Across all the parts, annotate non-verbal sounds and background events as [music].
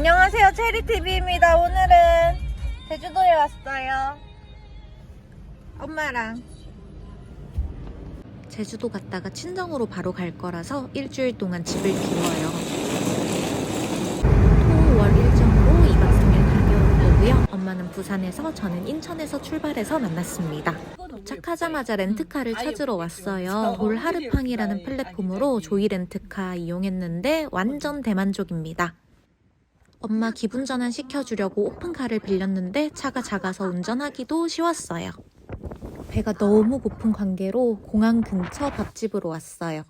안녕하세요 체리TV입니다. 오늘은 제주도에 왔어요. 엄마랑. 제주도 갔다가 친정으로 바로 갈 거라서 일주일 동안 집을 비워요. 토월 일정으로 2박 3일 다녀올 거고요. 엄마는 부산에서 저는 인천에서 출발해서 만났습니다. 도착하자마자 렌트카를 찾으러 왔어요. 돌하르팡이라는 플랫폼으로 조이 렌트카 이용했는데 완전 대만족입니다 엄마 기분 전환 시켜주려고 오픈카를 빌렸는데 차가 작아서 운전하기도 쉬웠어요. 배가 너무 고픈 관계로 공항 근처 밥집으로 왔어요.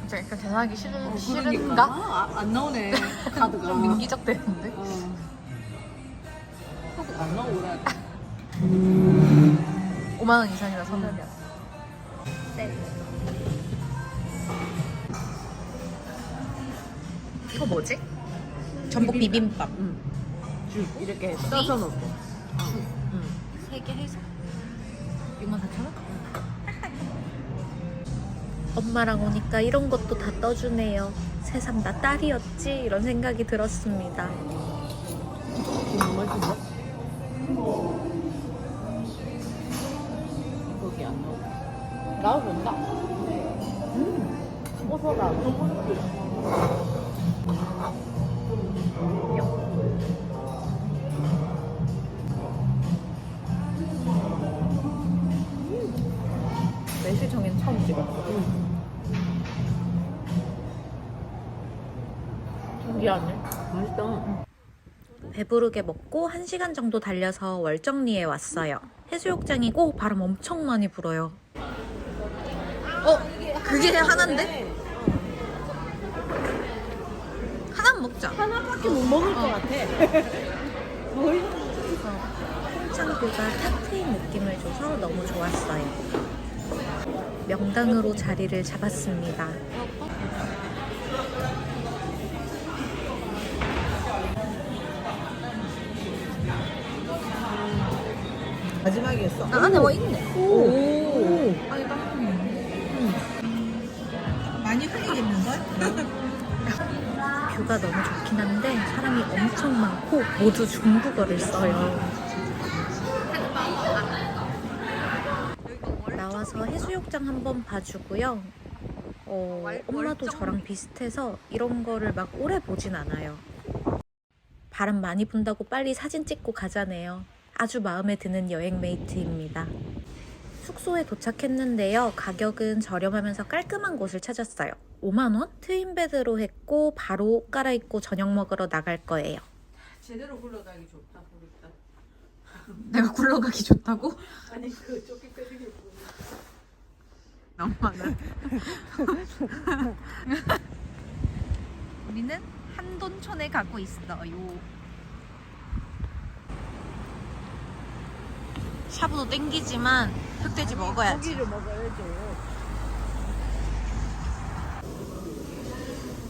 진짜 약간 전화하기 싫은, 싫은가? 아, 안 나오네 [laughs] 카드가 좀 민기적 되는데? 어. 안 나오래 5만원 이상이라 선물이야. 네. 이거 뭐지? 전복 비빔밥. 응. 쭉 이렇게 써서 넣고 응. 3개 해서 64,000원? 엄마랑 오니까 이런 것도 다 떠주네요. 새삼 나 딸이었지? 이런 생각이 들었습니다. 이거 맛있어? 거기 안 나오고 나오는다 음 고소다 매실청엔 처음 찍었어. 신기하네. 맛있다 배부르게 먹고 1시간 정도 달려서 월정리에 왔어요. 해수욕장이고 바람 엄청 많이 불어요. 어? 그게 하나인데? 하나 먹자. 하나밖에 못 먹을 것 같아 거의 탁 트인 느낌을 줘서 너무 좋았어요. 명당으로 자리를 잡았습니다. 마지막이었어 아, 안에 뭐 있네. 오. 뷰가 너무 좋긴 한데 사람이 엄청 많고 모두 중국어를 써요. 나와서 해수욕장 한번 봐주고요. 어, 엄마도 저랑 비슷해서 이런 거를 막 오래 보진 않아요. 바람 많이 분다고 빨리 사진 찍고 가자네요. 아주 마음에 드는 여행 메이트입니다. 숙소에 도착했는데요. 가격은 저렴하면서 깔끔한 곳을 찾았어요. 5만원? 트윈베드로 했고 바로 옷 갈아입고 저녁 먹으러 나갈 거예요. 제대로 굴러가기 좋다 부럽다 [laughs] 내가 굴러가기 좋다고? 아니 그 쪼끼까지 입고 엄마는 우리는 한돈촌에 가고 있어요. 샤브도 땡기지만 흑돼지 먹어야지. 고기를 먹어야죠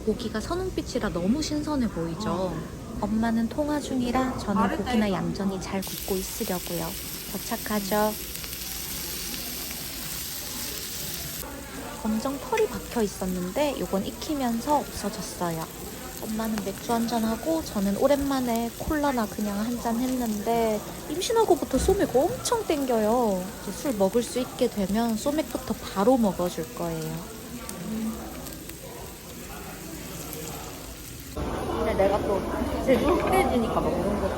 고기가 선홍빛이라 너무 신선해 보이죠. 엄마는 통화 중이라 저는 고기나 얌전히 잘 굽고 있으려고요. 도착하죠. 검정 털이 박혀 있었는데 요건 익히면서 없어졌어요. 엄마는 맥주 한잔하고 저는 오랜만에 콜라나 그냥 한잔 했는데 임신하고부터 소맥 엄청 땡겨요. 이제 술 먹을 수 있게 되면 소맥부터 바로 먹어줄 거예요. 근데 내가 또 제주 흑돼지니까 먹는 거.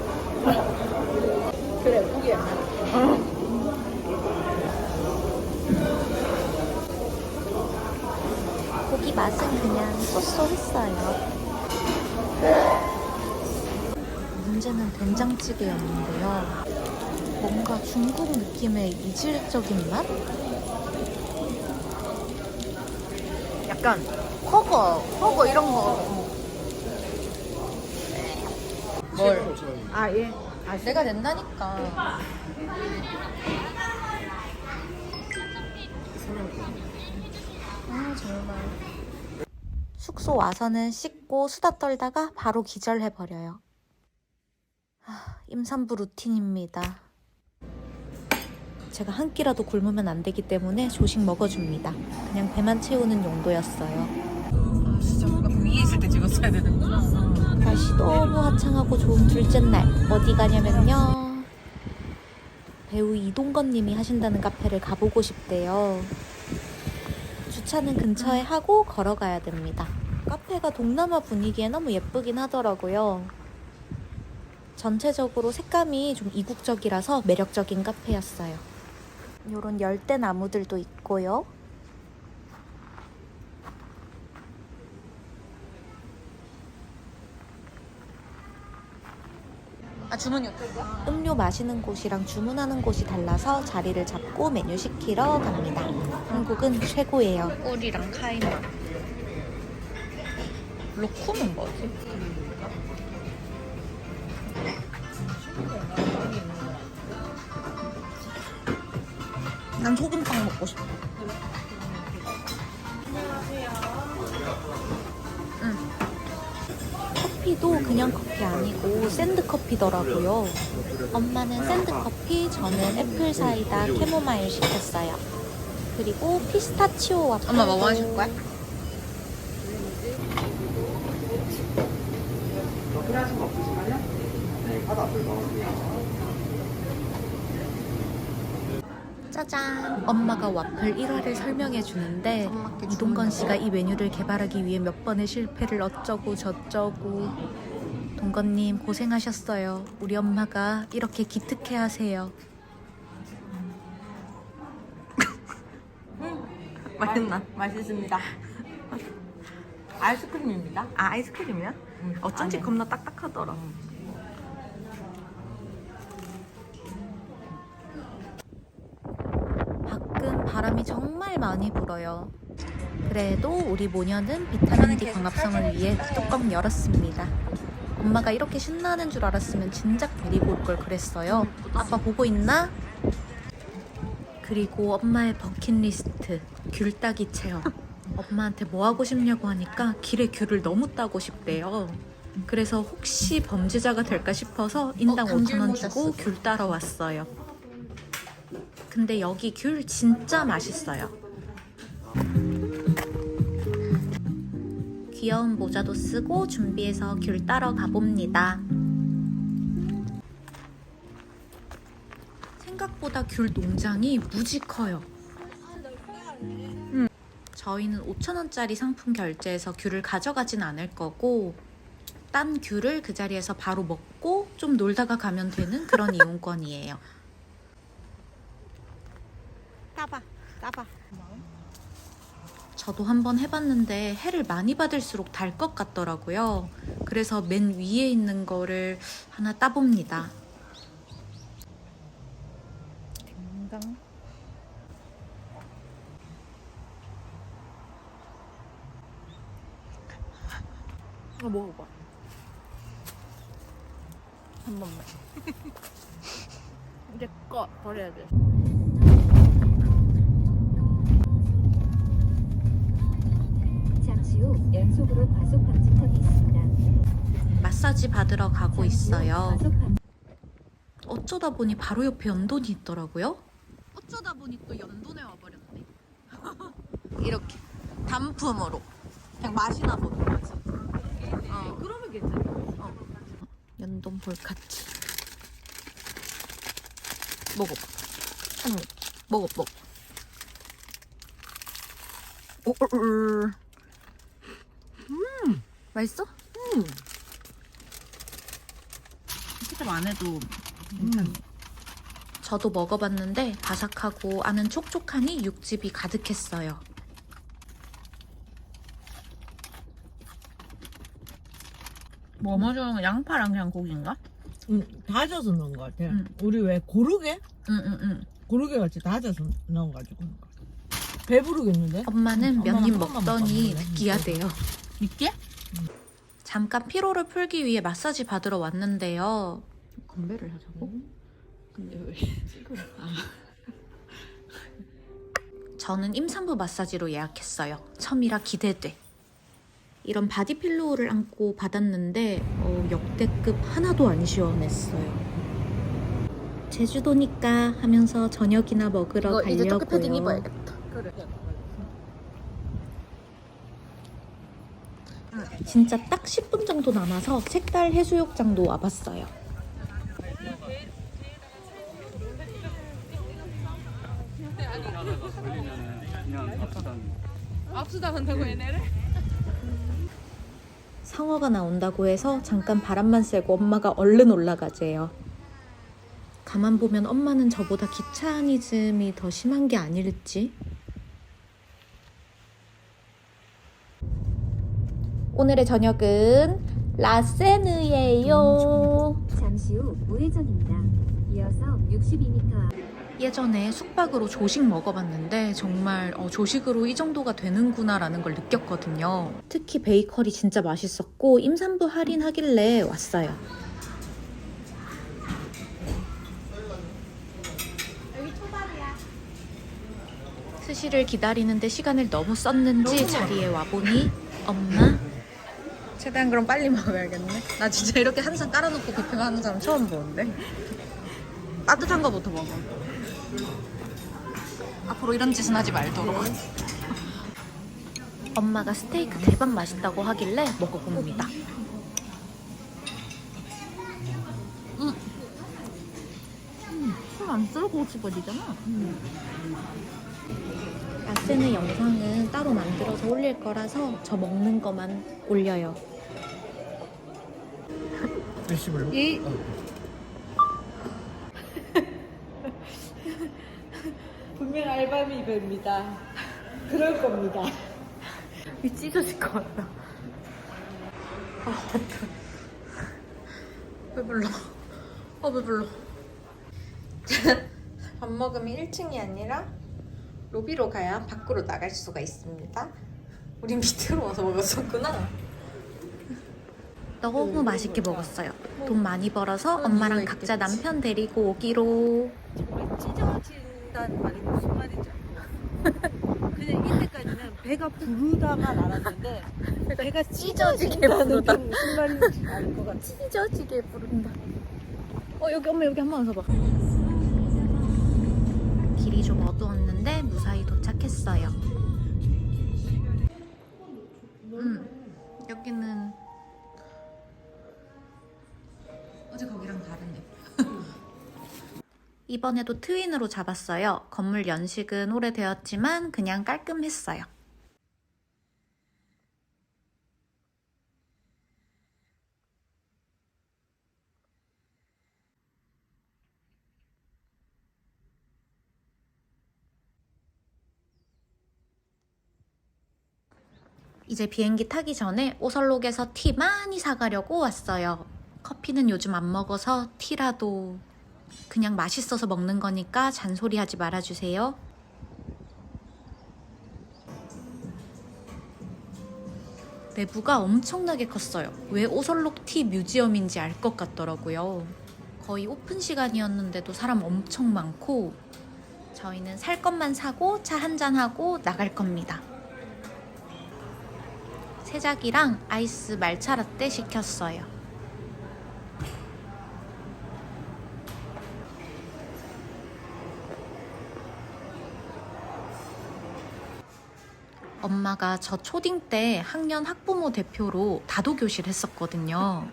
그래 고기야 고기 맛은 그냥 쏘쏘했어요. 문제는 된장찌개였는데요. 뭔가 중국 느낌의 이질적인 맛? 약간 허거, 허거 이런 거. 뭘? 아 예 아 내가 낸다니까. 아 정말. 숙소 와서는 씻고 수다 떨다가 바로 기절해버려요. 아, 임산부 루틴입니다. 제가 한 끼라도 굶으면 안 되기 때문에 조식 먹어줍니다. 그냥 배만 채우는 용도였어요. 진짜 뭔가 위에 있을 때 찍었어야 되는구나 날씨 너무 화창하고 좋은 둘째 날 어디 가냐면요. 배우 이동건 님이 하신다는 카페를 가보고 싶대요. 주차는 근처에 하고 걸어가야 됩니다. 카페가 동남아 분위기에 너무 예쁘긴 하더라고요. 전체적으로 색감이 좀 이국적이라서 매력적인 카페였어요. 이런 열대 나무들도 있고요. 아 주문이 어떨까? 음료 마시는 곳이랑 주문하는 곳이 달라서 자리를 잡고 메뉴 시키러 갑니다. 한국은 최고예요. 꿀이랑 카이마. 로쿠는 뭐지? 난 소금빵 먹고 싶어. 커피도 그냥 커피 아니고 샌드 커피더라고요. 엄마는 샌드 커피, 저는 애플 사이다 캐모마일 시켰어요. 그리고 피스타치오 와플. 엄마 뭐 마실 거야? 짜잔! 엄마가 와플 1화를 설명해 주는데 이동건 씨가 이 메뉴를 개발하기 위해 몇 번의 실패를 어쩌고 저쩌고 동건님 고생하셨어요. 우리 엄마가 이렇게 기특해 하세요. 맛있나? 맛있습니다. 아이스크림입니다. 아 아이스크림이야? 응. 어쩐지 안에. 겁나 딱딱하더라. 밖 정말 많이 불어요. 그래도 우리 모녀는 비타민 D 광합성을 위해 뚜껑 열었습니다. 엄마가 이렇게 신나는 줄 알았으면 진작 데리고 올 걸 그랬어요. 아빠 보고 있나? 그리고 엄마의 버킷리스트 귤 따기 체험. 엄마한테 뭐 하고 싶냐고 하니까 길에 귤을 너무 따고 싶대요. 그래서 혹시 범죄자가 될까 싶어서 인당 어, 감귤 5천 원 주고. 귤 따러 왔어요. 근데 여기 귤 진짜 맛있어요. 귀여운 모자도 쓰고 준비해서 귤 따러 가봅니다. 생각보다 귤 농장이 무지 커요. 음. 저희는 5,000원짜리 상품 결제해서 귤을 가져가진 않을 거고, 딴 귤을 그 자리에서 바로 먹고 좀 놀다가 가면 되는 그런 이용권이에요. 따봐, 따봐. 저도 한번 해봤는데 해를 많이 받을수록 달 것 같더라고요. 그래서 맨 위에 있는 거를 하나 따봅니다. 건강. 이거 먹어봐. 한 번만. [laughs] 이제 꺼 버려야 돼. 잠시 후 연속으로 과속 방지턱이 있습니다. 마사지 받으러 가고 있어요. 어쩌다 보니 바로 옆에 연돈이 있더라고요. 어쩌다 보니 또 연돈에 와버렸네. [laughs] 이렇게 단품으로 그냥 맛이나 보는 거지. 어. 그러면 괜찮아. 어. 연돈 볼카치. 먹어봐. 한. 먹어, 먹어. 오, 오, 오. 음, 맛있어? 음. 스텝 안 해도 음. 저도 먹어봤는데 바삭하고 안은 촉촉하니 육즙이 가득했어요. 뭐 먼저 양파랑 그냥 고기인가? 응, 다져서 넣은 것 같아. 응. 우리 왜 고르게? 응응응. 고르게 같이 다져서 넣어가지고. 배부르겠는데? 엄마는 몇 엄마가 입한 번만 먹더니? 느끼하대요. 믿게? 잠깐 피로를 풀기 위해 마사지 받으러 왔는데요. 건배를 하자고? 근데 왜 찍으러? [laughs] 저는 임산부 마사지로 예약했어요. 처음이라 기대돼. 이런 바디필로우를 안고 받았는데 어, 역대급 하나도 안 시원했어요. 제주도니까 하면서 저녁이나 먹으러 이거 이제 가려고요. 토크 패딩 입어야겠다. 그래. 진짜 딱 10분 정도 남아서 색달 해수욕장도 와봤어요. 압수당한다고 얘네를? 상어가 나온다고 해서 잠깐 바람만 쐬고 엄마가 얼른 올라가재요. 가만 보면 엄마는 저보다 기차니즘이 더 심한 게 아닐지? 오늘의 저녁은 라세느예요. 잠시 후 우회전입니다. 이어서 62m 앞 예전에 숙박으로 조식 먹어봤는데 정말 어, 조식으로 이 정도가 되는구나라는 걸 느꼈거든요. 특히 베이커리 진짜 맛있었고 임산부 할인하길래 왔어요. 스시를 기다리는데 시간을 너무 썼는지 자리에 와보니 엄마 최대한 그럼 빨리 [laughs] 먹어야겠네. 나 진짜 이렇게 한 상 깔아놓고 뷔페하는 사람 처음 보는데. 따뜻한 거부터 먹어. 앞으로 이런 짓은 하지 말도록. [laughs] 엄마가 스테이크 대박 맛있다고 하길래 먹어봅니다. 술안 썰고 집어지잖아. 라세는 영상은 따로 만들어서 올릴 거라서 저 먹는 거만 올려요. 일시불. 이 [laughs] 분명 알바미입니다. 그럴 겁니다. 이 찢어질 것 같다. 아, 어떡해. 배불러. 아, 배불러. [laughs] 밥 먹으면 1층이 아니라 로비로 가야 밖으로 나갈 수가 있습니다. 우리 밑으로 와서 먹었었구나. 너무 맛있게 먹었어요. 돈 많이 벌어서 엄마랑 각자 남편 데리고 오기로. 찢어진다는 말이 무슨 말인지 그냥 이때까지는 배가 부르다만 알았는데 배가 찢어지게 부르다. 게 무슨 말인지 알 것 같아. 찢어지게 부른다. 어 여기 엄마 여기 한번 서봐. 길이 좀 어두웠는데 무사히 도착했어요. 이번에도 트윈으로 잡았어요. 건물 연식은 오래되었지만 그냥 깔끔했어요. 이제 비행기 타기 전에 오설록에서 티 많이 사가려고 왔어요. 커피는 요즘 안 먹어서 티라도 그냥 맛있어서 먹는 거니까 잔소리 하지 말아주세요. 내부가 엄청나게 컸어요. 왜 오설록 티 뮤지엄인지 알 것 같더라고요. 거의 오픈 시간이었는데도 사람 엄청 많고 저희는 살 것만 사고 차 한 잔 하고 나갈 겁니다. 세작이랑 아이스 말차 라떼 시켰어요. 엄마가 저 초딩 때 학년 학부모 대표로 다도교실 했었거든요.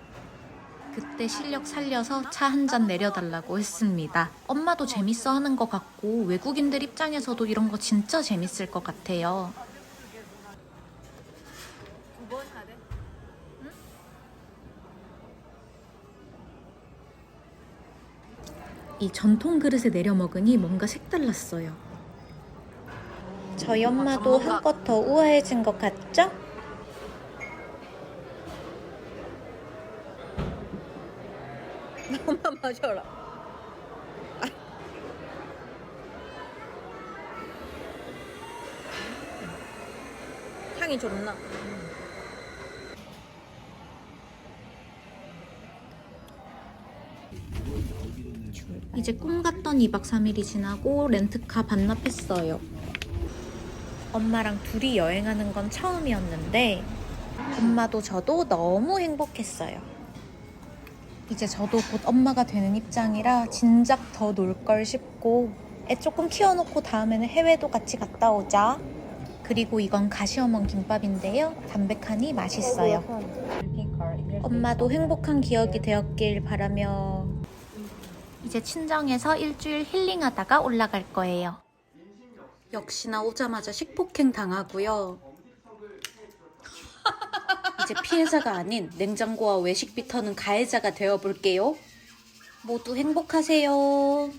그때 실력 살려서 차 한 잔 내려달라고 했습니다. 엄마도 재밌어 하는 것 같고 외국인들 입장에서도 이런 거 진짜 재밌을 것 같아요. 이 전통 그릇에 내려 먹으니 뭔가 색달랐어요. 저희 엄마도 한껏 더 우아해진 것 같죠? 엄마 마셔라. 향이 좋나? 이제 꿈 같던 2박 3일이 지나고 렌트카 반납했어요. 엄마랑 둘이 여행하는 건 처음이었는데 엄마도 저도 너무 행복했어요. 이제 저도 곧 엄마가 되는 입장이라 진작 더 놀 걸 싶고 애 조금 키워놓고 다음에는 해외도 같이 갔다 오자. 그리고 이건 가시어먼 김밥인데요. 담백하니 맛있어요. 엄마도 행복한 기억이 되었길 바라며 이제 친정에서 일주일 힐링하다가 올라갈 거예요. 역시나 오자마자 식폭행 당하고요. [laughs] 이제 피해자가 아닌 냉장고와 외식 비 터는 가해자가 되어 볼게요. 모두 행복하세요.